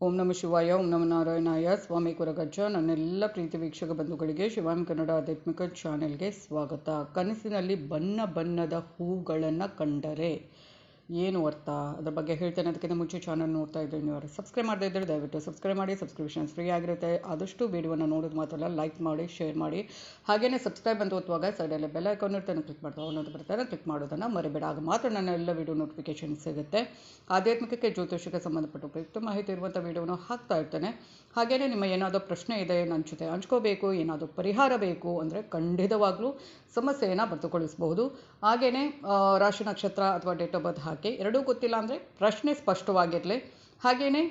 ಓಂ ನಮ ಶಿವಾಯ, ಓಂ ನಮ ನಾರಾಯಣಾಯ. ಸ್ವಾಮಿ ಕುರಗಜ್ಜ, ನನ್ನೆಲ್ಲ ಪ್ರೀತಿ ವೀಕ್ಷಕ ಬಂಧುಗಳಿಗೆ ಶಿವಾಮಿ ಕನ್ನಡ ಆಧ್ಯಾತ್ಮಿಕ ಚಾನೆಲ್ಗೆ ಸ್ವಾಗತ. ಕನಸಿನಲ್ಲಿ ಬಣ್ಣ ಬಣ್ಣದ ಹೂಗಳನ್ನು ಕಂಡರೆ ಏನು ಅರ್ಥ? ಅದ್ರ ಬಗ್ಗೆ ಹೇಳ್ತೇನೆ. ಅದಕ್ಕಿಂತ ಮುಂಚೆ ಚಾನಲ್ ನೋಡ್ತಾ ಇದ್ದರೆ ನೀವು ಸಬ್ಸ್ಕ್ರೈಬ್ ಮಾಡದೇ ಇದ್ದರೆ ದಯವಿಟ್ಟು ಸಬ್ಸ್ಕ್ರೈಬ್ ಮಾಡಿ ಸಬ್ಸ್ಕ್ರಿಪ್ಷನ್ ಫ್ರೀ ಆಗಿರುತ್ತೆ. ಆದಷ್ಟು ವೀಡಿಯೋನ ನೋಡೋದು ಮಾತ್ರ ಲೈಕ್ ಮಾಡಿ ಶೇರ್ ಮಾಡಿ. ಹಾಗೆಯೇ ಸಬ್ಸ್ಕ್ರೈಬ್ ಅಂತ ಒತ್ತುವಾಗ ಸೈಡಲ್ಲಿ ಬೆಲ್ ಐಕಾನ್ ಇರ್ತಾನೆ ಕ್ಲಿಕ್ ಮಾಡ್ತಾ ಅನ್ನೋದು ಬರ್ತಾರೆ ಕ್ಲಿಕ್ ಮಾಡೋದನ್ನು ಮರಿಬೇಡ. ಆಗ ಮಾತ್ರ ನನ್ನ ಎಲ್ಲ ವಿಡಿಯೋ ನೋಟಿಫಿಕೇಶನ್ ಸಿಗುತ್ತೆ. ಆಧ್ಯಾತ್ಮಿಕಕ್ಕೆ ಜ್ಯೋತಿಷಕ್ಕೆ ಸಂಬಂಧಪಟ್ಟ ಉಪಯುಕ್ತ ಮಾಹಿತಿ ಇರುವಂಥ ವೀಡಿಯೋನ ಹಾಕ್ತಾ ಇರ್ತೇನೆ. ಹಾಗೆಯೇ ನಿಮ್ಮ ಏನಾದರೂ ಪ್ರಶ್ನೆ ಇದೆ, ನನ್ನ ಜೊತೆ ಹಂಚ್ಕೋಬೇಕು, ಏನಾದರೂ ಪರಿಹಾರ ಬೇಕು ಅಂದರೆ ಖಂಡಿತವಾಗ್ಲೂ ಸಮಸ್ಯೆಯನ್ನು ಬರೆದುಕೊಳ್ಳಿಸಬಹುದು. ಹಾಗೆಯೇ ರಾಶಿ ನಕ್ಷತ್ರ ಅಥವಾ ಡೇಟ್ ಆಫ್ ಬರ್ತ್ ಹಾಕಿ ಎರಡೂ ಗೊತ್ತಿಲ್ಲ ಅಂದರೆ ಪ್ರಶ್ನೆ ಸ್ಪಷ್ಟವಾಗಿರಲಿ. ಹಾಗೆಯೇ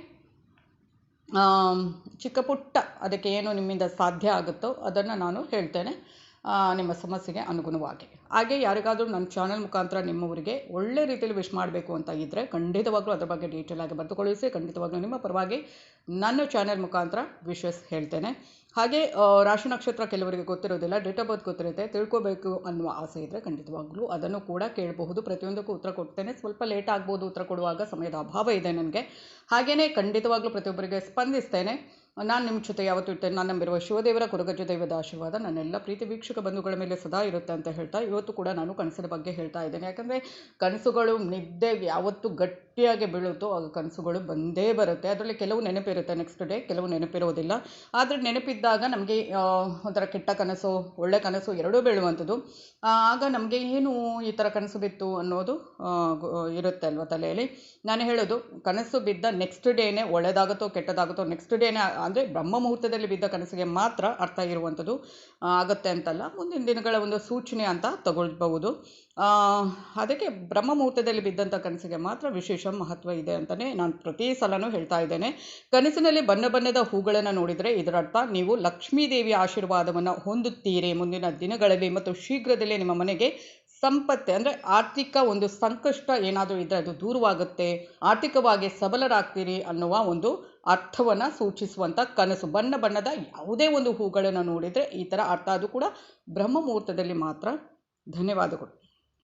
ಚಿಕ್ಕ ಪುಟ್ಟ ಅದಕ್ಕೆ ಏನು ನಿಮ್ಮಿಂದ ಸಾಧ್ಯ ಆಗುತ್ತೋ ಅದನ್ನು ನಾನು ಹೇಳ್ತೇನೆ. ನಿಮ್ಮ ಸಮಸ್ಯೆಗೆ ಅನುಗುಣವಾಗಿ. ಹಾಗೆ ಯಾರಿಗಾದರೂ ನನ್ನ ಚಾನಲ್ ಮುಖಾಂತರ ನಿಮ್ಮವರಿಗೆ ಒಳ್ಳೆ ರೀತಿಯಲ್ಲಿ ವಿಶ್ ಮಾಡಬೇಕು ಅಂತ ಇದ್ದರೆ ಖಂಡಿತವಾಗ್ಲೂ ಅದರ ಬಗ್ಗೆ ಡೀಟೇಲ್ ಆಗಿ ಬರೆದುಕೊಳ್ಳಿಸಿ, ಖಂಡಿತವಾಗ್ಲೂ ನಿಮ್ಮ ಪರವಾಗಿ ನನ್ನ ಚಾನಲ್ ಮುಖಾಂತರ ವಿಶಸ್ ಹೇಳ್ತೇನೆ. ಹಾಗೆ ರಾಶಿ ನಕ್ಷತ್ರ ಕೆಲವರಿಗೆ ಗೊತ್ತಿರೋದಿಲ್ಲ ಡೇಟ್ ಆಫ್ ಬರ್ತ್ ಗೊತ್ತಿರುತ್ತೆ, ತಿಳ್ಕೋಬೇಕು ಅನ್ನುವ ಆಸೆ ಇದ್ದರೆ ಖಂಡಿತವಾಗ್ಲೂ ಅದನ್ನು ಕೂಡ ಕೇಳಬಹುದು. ಪ್ರತಿಯೊಂದಕ್ಕೂ ಉತ್ತರ ಕೊಡ್ತೇನೆ. ಸ್ವಲ್ಪ ಲೇಟ್ ಆಗ್ಬೋದು, ಉತ್ತರ ಕೊಡುವಾಗ ಸಮಯದ ಅಭಾವ ಇದೆ ನನಗೆ. ಹಾಗೆಯೇ ಖಂಡಿತವಾಗ್ಲೂ ಪ್ರತಿಯೊಬ್ಬರಿಗೆ ಸ್ಪಂದಿಸ್ತೇನೆ. ನಾನು ನಿಮ್ಮ ಜೊತೆ ಯಾವತ್ತೂ ಇರ್ತೇನೆ. ನಾನು ನಂಬಿರುವ ಶಿವದೇವರ ಕೊರಗಜ್ಜ ದೈವದ ಆಶೀರ್ವಾದ ನನ್ನೆಲ್ಲ ಪ್ರೀತಿ ವೀಕ್ಷಕ ಬಂಧುಗಳ ಮೇಲೆ ಸದಾ ಇರುತ್ತೆ ಅಂತ ಹೇಳ್ತಾ ಇವತ್ತು ಕೂಡ ನಾನು ಕನಸಿನ ಬಗ್ಗೆ ಹೇಳ್ತಾ ಇದ್ದೇನೆ. ಯಾಕಂದರೆ ಕನಸುಗಳು ನಿದ್ದೆ ಯಾವತ್ತು ಗಟ್ಟಿಯಾಗಿ ಬೀಳುತ್ತೋ ಆಗ ಕನಸುಗಳು ಬಂದೇ ಬರುತ್ತೆ. ಅದರಲ್ಲಿ ಕೆಲವು ನೆನಪಿರುತ್ತೆ ನೆಕ್ಸ್ಟ್ ಡೇ ಕೆಲವು ನೆನಪಿರೋದಿಲ್ಲ. ಆದರೆ ನೆನಪಿದ್ದಾಗ ನಮಗೆ ಒಂಥರ ಕೆಟ್ಟ ಕನಸು, ಒಳ್ಳೆ ಕನಸು ಎರಡೂ ಬೀಳುವಂಥದ್ದು. ಆಗ ನಮಗೆ ಏನು ಈ ಥರ ಕನಸು ಬಿತ್ತು ಅನ್ನೋದು ಇರುತ್ತೆ ಅಲ್ವ ತಲೆಯಲ್ಲಿ. ನಾನು ಹೇಳೋದು, ಕನಸು ಬಿದ್ದ ನೆಕ್ಸ್ಟ್ ಡೇನೇ ಒಳ್ಳೆಯದಾಗುತ್ತೋ ಕೆಟ್ಟದಾಗುತ್ತೋ ನೆಕ್ಸ್ಟ್ ಡೇನೇ ಅಂದರೆ ಬ್ರಹ್ಮ ಮುಹೂರ್ತದಲ್ಲಿ ಬಿದ್ದ ಕನಸಿಗೆ ಮಾತ್ರ ಅರ್ಥ ಇರುವಂಥದ್ದು ಆಗುತ್ತೆ ಅಂತಲ್ಲ. ಮುಂದಿನ ದಿನಗಳ ಒಂದು ಸೂಚನೆ ಅಂತ ತಗೊಳ್ಬಹುದು. ಅದಕ್ಕೆ ಬ್ರಹ್ಮ ಮುಹೂರ್ತದಲ್ಲಿ ಬಿದ್ದಂಥ ಕನಸಿಗೆ ಮಾತ್ರ ವಿಶೇಷ ಮಹತ್ವ ಇದೆ ಅಂತಲೇ ನಾನು ಪ್ರತಿ ಸಲನೂ ಹೇಳ್ತಾ ಇದ್ದೇನೆ. ಕನಸಿನಲ್ಲಿ ಬಣ್ಣ ಬಣ್ಣದ ಹೂಗಳನ್ನು ನೋಡಿದರೆ ಇದರರ್ಥ ನೀವು ಲಕ್ಷ್ಮೀ ದೇವಿಯ ಆಶೀರ್ವಾದವನ್ನು ಹೊಂದುತ್ತೀರಿ. ಮುಂದಿನ ದಿನಗಳಲ್ಲಿ ಮತ್ತು ಶೀಘ್ರದಲ್ಲೇ ನಿಮ್ಮ ಮನೆಗೆ ಸಂಪತ್ತೆ ಅಂದರೆ ಆರ್ಥಿಕ ಒಂದು ಸಂಕಷ್ಟ ಏನಾದರೂ ಇದ್ದರೆ ಅದು ದೂರವಾಗುತ್ತೆ. ಆರ್ಥಿಕವಾಗಿ ಸಬಲರಾಗ್ತೀರಿ ಅನ್ನುವ ಒಂದು ಅರ್ಥವನ್ನು ಸೂಚಿಸುವಂಥ ಕನಸು. ಬಣ್ಣ ಬಣ್ಣದ ಯಾವುದೇ ಒಂದು ಹೂಗಳನ್ನು ನೋಡಿದರೆ ಈ ಥರ ಅರ್ಥ ಅದು ಕೂಡ ಬ್ರಹ್ಮ ಮುಹೂರ್ತದಲ್ಲಿ ಮಾತ್ರ ಧನ್ಯವಾದಗಳು.